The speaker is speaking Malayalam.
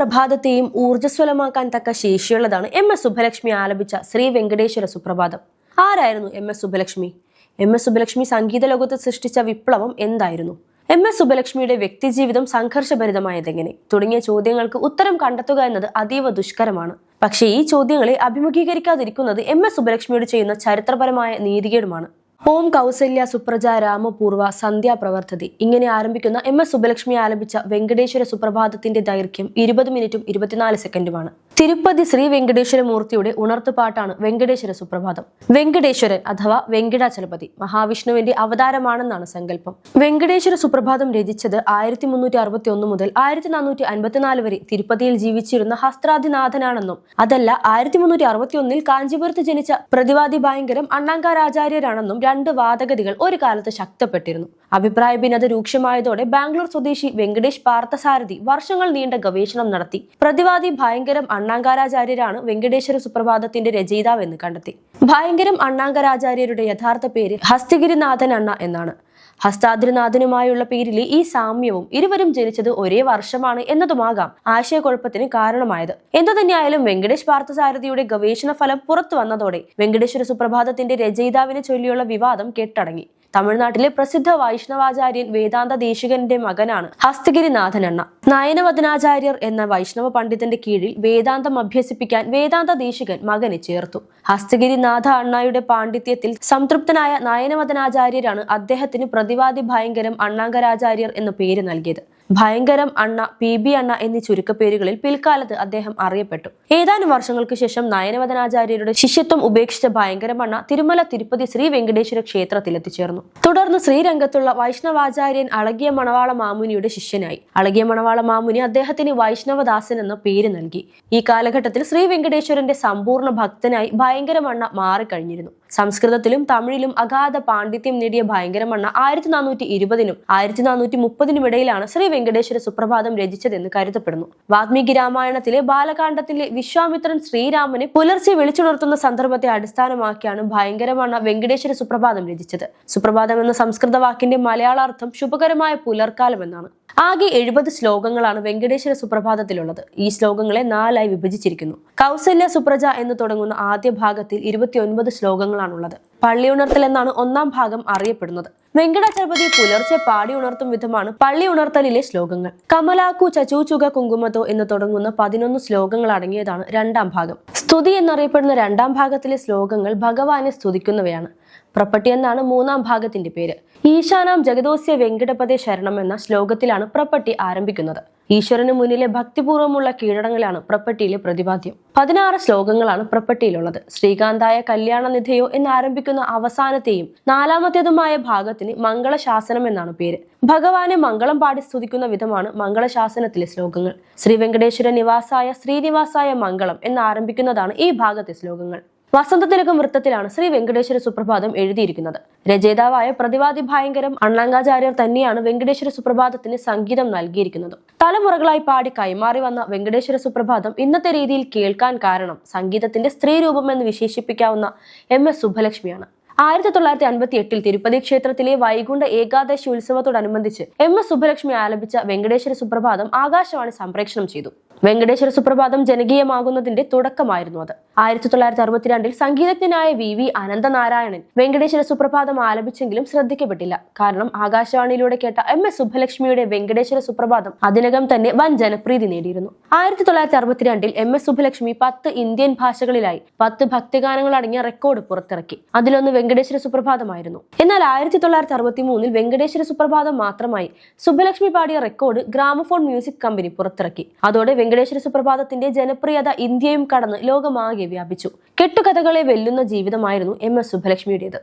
പ്രഭാതത്തെയും ഊർജസ്വലമാക്കാൻ തക്ക ശേഷിയുള്ളതാണ് എം എസ് സുബ്ബലക്ഷ്മി ആലപിച്ച ശ്രീ വെങ്കടേശ്വര സുപ്രഭാതം. ആരായിരുന്നു M S Subbulakshmi? M S Subbulakshmi സംഗീത ലോകത്ത് സൃഷ്ടിച്ച വിപ്ലവം എന്തായിരുന്നു? എം എസ് സുബ്ബലക്ഷ്മിയുടെ വ്യക്തിജീവിതം സംഘർഷഭരിതമായതെങ്ങനെ? തുടങ്ങിയ ചോദ്യങ്ങൾക്ക് ഉത്തരം കണ്ടെത്തുക എന്നത് അതീവ ദുഷ്കരമാണ്. പക്ഷേ ഈ ചോദ്യങ്ങളെ അഭിമുഖീകരിക്കാതിരിക്കുന്നത് എം എസ് സുബ്ബലക്ഷ്മിയോട് ചെയ്യുന്ന ചരിത്രപരമായ നീതികേടുമാണ്. ഓം കൗസല്യ സുപ്രജ രാമപൂർവ സന്ധ്യ പ്രവർത്തതി. ഇങ്ങനെ ആരംഭിക്കുന്ന എം എസ് സുബലക്ഷ്മി ആലപിച്ച വെങ്കടേശ്വര സുപ്രഭാതത്തിന്റെ ദൈർഘ്യം ഇരുപത് മിനിറ്റും ഇരുപത്തിനാല് സെക്കൻഡുമാണ്. തിരുപ്പതി ശ്രീ വെങ്കടേശ്വര മൂർത്തിയുടെ ഉണർത്തുപാട്ടാണ് വെങ്കടേശ്വര സുപ്രഭാതം. വെങ്കടേശ്വരൻ അഥവാ വെങ്കിടാചലപതി മഹാവിഷ്ണുവിന്റെ അവതാരമാണെന്നാണ് സങ്കല്പം. വെങ്കടേശ്വര സുപ്രഭാതം രചിച്ചത് ആയിരത്തി മുന്നൂറ്റി അറുപത്തി ഒന്ന് മുതൽ ആയിരത്തി നാനൂറ്റി അൻപത്തിനാല് വരെ തിരുപ്പതിയിൽ ജീവിച്ചിരുന്ന ഹസ്ത്രാധിനാഥനാണെന്നും അതല്ല ആയിരത്തി മുന്നൂറ്റി അറുപത്തി ഒന്നിൽ കാഞ്ചീപുരത്ത് ജനിച്ച പ്രതിവാദി ഭയങ്കരം അണ്ണാങ്കാരാചാര്യരാണെന്നും രണ്ട് വാദഗതികൾ ഒരു കാലത്ത് ശക്തപ്പെട്ടിരുന്നു. അഭിപ്രായ ഭിന്നത രൂക്ഷമായതോടെ ബാംഗ്ലൂർ സ്വദേശി വെങ്കടേഷ് പാർത്ഥസാരഥി വർഷങ്ങൾ നീണ്ട ഗവേഷണം നടത്തി. പ്രതിവാദി ഭയങ്കരം അണ്ണാങ്കാരാചാര്യരാണ് വെങ്കടേശ്വര സുപ്രഭാതത്തിന്റെ രചയിതാവെന്ന് കണ്ടെത്തി. ഭയങ്കരം അണ്ണാങ്കരാചാര്യരുടെ യഥാർത്ഥ പേര് ഹസ്തഗിരിനാഥൻ അണ്ണ എന്നാണ്. ഹസ്താദ്രിനാഥനുമായുള്ള പേരിലെ ഈ സാമ്യവും ഇരുവരും ജനിച്ചത് ഒരേ വർഷമാണ് എന്നതുമാകാം ആശയക്കുഴപ്പത്തിന് കാരണമായത്. എന്തു തന്നെയായാലും വെങ്കടേഷ് പാർത്ഥസാരഥിയുടെ ഗവേഷണ ഫലം പുറത്തു വന്നതോടെ വെങ്കടേശ്വര സുപ്രഭാതത്തിന്റെ രചയിതാവിനെ ചൊല്ലിയുള്ള വിവാദം കെട്ടടങ്ങി. തമിഴ്നാട്ടിലെ പ്രസിദ്ധ വൈഷ്ണവാചാര്യൻ വേദാന്ത ദേശികന്റെ മകനാണ് ഹസ്തഗിരിനാഥൻ എണ്ണ നയനവദനാചാര്യർ എന്ന വൈഷ്ണവ പണ്ഡിതന്റെ കീഴിൽ വേദാന്തം അഭ്യസിപ്പിക്കാൻ വേദാന്ത ദേശികൻ മകനെ ചേർത്തു. ഹസ്തഗിരിനാഥ അണ്ണായുടെ പാണ്ഡിത്യത്തിൽ സംതൃപ്തനായ നയനവദനാചാര്യരാണ് അദ്ദേഹത്തിന് പ്രതിവാദി ഭയങ്കരം അണ്ണാങ്കരാചാര്യർ എന്ന പേര് നൽകിയത്. ഭയങ്കരം അണ്ണ പി ബി അണ്ണ എന്നീ ചുരുക്കപ്പേരുകളിൽ പിൽക്കാലത്ത് അദ്ദേഹം അറിയപ്പെട്ടു. ഏതാനും വർഷങ്ങൾക്ക് ശേഷം നയനവദനാചാര്യരുടെ ശിഷ്യത്വം ഉപേക്ഷിച്ച ഭയങ്കരം അണ്ണ തിരുമല തിരുപ്പതി ശ്രീ വെങ്കടേശ്വര ക്ഷേത്രത്തിൽ എത്തിച്ചേർന്നു. തുടർന്ന് ശ്രീരംഗത്തുള്ള വൈഷ്ണവാചാര്യൻ അളകിയ മണവാള മാമുനിയുടെ ശിഷ്യനായി. അളകിയ മണവാള മാമുനി അദ്ദേഹത്തിന് വൈഷ്ണവദാസൻ എന്ന പേര് നൽകി. ഈ കാലഘട്ടത്തിൽ ശ്രീ വെങ്കടേശ്വരന്റെ സമ്പൂർണ ഭക്തനായി ഭയങ്കരമണ്ണ മാറിക്കഴിഞ്ഞിരുന്നു. സംസ്കൃതത്തിലും തമിഴിലും അഗാധ പാണ്ഡിത്യം നേടിയ ഭയങ്കരമണ്ണ ആയിരത്തി നാനൂറ്റി ഇരുപതിനും ആയിരത്തി നാനൂറ്റി മുപ്പതിനും ഇടയിലാണ് ശ്രീ വെങ്കടേശ്വര സുപ്രഭാതം രചിച്ചതെന്ന് കരുതപ്പെടുന്നു. വാത്മീകി രാമായണത്തിലെ ബാലകാണ്ഡത്തിലെ വിശ്വാമിത്രൻ ശ്രീരാമനെ പുലർച്ചെ വിളിച്ചുണർത്തുന്ന സന്ദർഭത്തെ അടിസ്ഥാനമാക്കിയാണ് ഭയങ്കരമണ്ണ വെങ്കടേശ്വര സുപ്രഭാതം രചിച്ചത്. സുപ്രഭാതം എന്ന സംസ്കൃത വാക്കിന്റെ മലയാളാർത്ഥം ശുഭകരമായ പുലർക്കാലം എന്നാണ് ആകെ എഴുപത് ശ്ലോകങ്ങളാണ് വെങ്കടേശ്വര സുപ്രഭാതത്തിലുള്ളത്. ഈ ശ്ലോകങ്ങളെ നാലായി വിഭജിച്ചിരിക്കുന്നു. കൗസല്യ സുപ്രജ എന്ന് തുടങ്ങുന്ന ആദ്യ ഭാഗത്തിൽ ഇരുപത്തിയൊൻപത് ശ്ലോകങ്ങളാണുള്ളത്. പള്ളിയുണർത്തൽ എന്നാണ് ഒന്നാം ഭാഗം അറിയപ്പെടുന്നത്. വെങ്കടാചലപതി പുലർച്ചെ പാടി ഉണർത്തും വിധമാണ് പള്ളി ഉണർത്തലിലെ ശ്ലോകങ്ങൾ. കമലാക്കു ചചൂചുക കുങ്കുമത്തോ എന്ന് തുടങ്ങുന്ന പതിനൊന്ന് ശ്ലോകങ്ങൾ അടങ്ങിയതാണ് രണ്ടാം ഭാഗം. സ്തുതി എന്നറിയപ്പെടുന്ന രണ്ടാം ഭാഗത്തിലെ ശ്ലോകങ്ങൾ ഭഗവാനെ സ്തുതിക്കുന്നവയാണ്. പ്രപ്പട്ടി എന്നാണ് മൂന്നാം ഭാഗത്തിന്റെ പേര്. ഈശാനാം ജഗദോസ്യ വെങ്കടപതി ശരണം എന്ന ശ്ലോകത്തിലാണ് പ്രപ്പട്ടി ആരംഭിക്കുന്നത്. ഈശ്വരന് മുന്നിലെ ഭക്തിപൂർവമുള്ള കീഴടങ്ങളാണ് പ്രപ്പട്ടിയിലെ പ്രതിപാദ്യം. പതിനാറ് ശ്ലോകങ്ങളാണ് പ്രപ്പട്ടിയിലുള്ളത് ശ്രീകാന്തായ കല്യാണനിധയോ എന്നാരംഭിക്കുന്ന അവസാനത്തെയും നാലാമത്തേതുമായ ഭാഗത്തിന് മംഗളശാസനം എന്നാണ് പേര്. ഭഗവാനെ മംഗളം പാടി സ്തുതിക്കുന്ന വിധമാണ് മംഗളശാസനത്തിലെ ശ്ലോകങ്ങൾ. ശ്രീ വെങ്കടേശ്വര നിവാസായ ശ്രീനിവാസായ മംഗളം എന്നാരംഭിക്കുന്നതാണ് ഈ ഭാഗത്തെ ശ്ലോകങ്ങൾ. വസന്തത്തിലകം വൃത്തത്തിലാണ് ശ്രീ വെങ്കടേശ്വര സുപ്രഭാതം എഴുതിയിരിക്കുന്നത്. രചയിതാവായ പ്രതിവാദി ഭയങ്കരം അണ്ണാങ്കാചാര്യർ തന്നെയാണ് വെങ്കടേശ്വര സുപ്രഭാതത്തിന് സംഗീതം നൽകിയിരിക്കുന്നത്. തലമുറകളായി പാടി കൈമാറി വന്ന വെങ്കടേശ്വര സുപ്രഭാതം ഇന്നത്തെ രീതിയിൽ കേൾക്കാൻ കാരണം സംഗീതത്തിന്റെ സ്ത്രീ രൂപം എന്ന് വിശേഷിപ്പിക്കാവുന്ന എം എസ് സുബ്ബലക്ഷ്മിയാണ് ആയിരത്തി തൊള്ളായിരത്തി അൻപത്തി എട്ടിൽ തിരുപ്പതി ക്ഷേത്രത്തിലെ വൈകുണ്ഠ ഏകാദശി ഉത്സവത്തോടനുബന്ധിച്ച് എം എസ് സുബ്ബലക്ഷ്മി ആലപിച്ച വെങ്കടേശ്വര സുപ്രഭാതം ആകാശവാണി സംപ്രേക്ഷണം ചെയ്തു. വെങ്കടേശ്വര സുപ്രഭാതം ജനകീയമാകുന്നതിന്റെ തുടക്കമായിരുന്നു അത്. ആയിരത്തി തൊള്ളായിരത്തി അറുപത്തിരണ്ടിൽ സംഗീതജ്ഞനായ വി വി അനന്തനാരായണൻ വെങ്കടേശ്വര സുപ്രഭാതം ആലപിച്ചെങ്കിലും ശ്രദ്ധിക്കപ്പെട്ടില്ല. കാരണം ആകാശവാണിയിലൂടെ കേട്ട എം എസ് സുബ്ബലക്ഷ്മിയുടെ വെങ്കടേശ്വര സുപ്രഭാതം അതിനകം തന്നെ വൻ ജനപ്രീതി നേടിയിരുന്നു. ആയിരത്തി തൊള്ളായിരത്തി അറുപത്തിരണ്ടിൽ എം എസ് സുബ്ബലക്ഷ്മി പത്ത് ഇന്ത്യൻ ഭാഷകളിലായി പത്ത് ഭക്തിഗാനങ്ങൾ അടങ്ങിയ റെക്കോർഡ് പുറത്തിറക്കി. അതിലൊന്ന് വെങ്കടേശ്വര സുപ്രഭാതമായിരുന്നു. എന്നാൽ ആയിരത്തി തൊള്ളായിരത്തി അറുപത്തി മൂന്നിൽ വെങ്കടേശ്വര സുപ്രഭാതം മാത്രമായി സുബ്ബലക്ഷ്മി പാടിയ റെക്കോർഡ് ഗ്രാമഫോൺ മ്യൂസിക് കമ്പനി പുറത്തിറക്കി. അതോടെ വെങ്കടേശ്വര സുപ്രഭാതത്തിന്റെ ജനപ്രിയത ഇന്ത്യയും കടന്ന് ലോകമാകെ വ്യാപിച്ചു. കെട്ടുകഥകളെ വെല്ലുന്ന ജീവിതമായിരുന്നു എം എസ് സുബ്ബലക്ഷ്മിയുടേത്.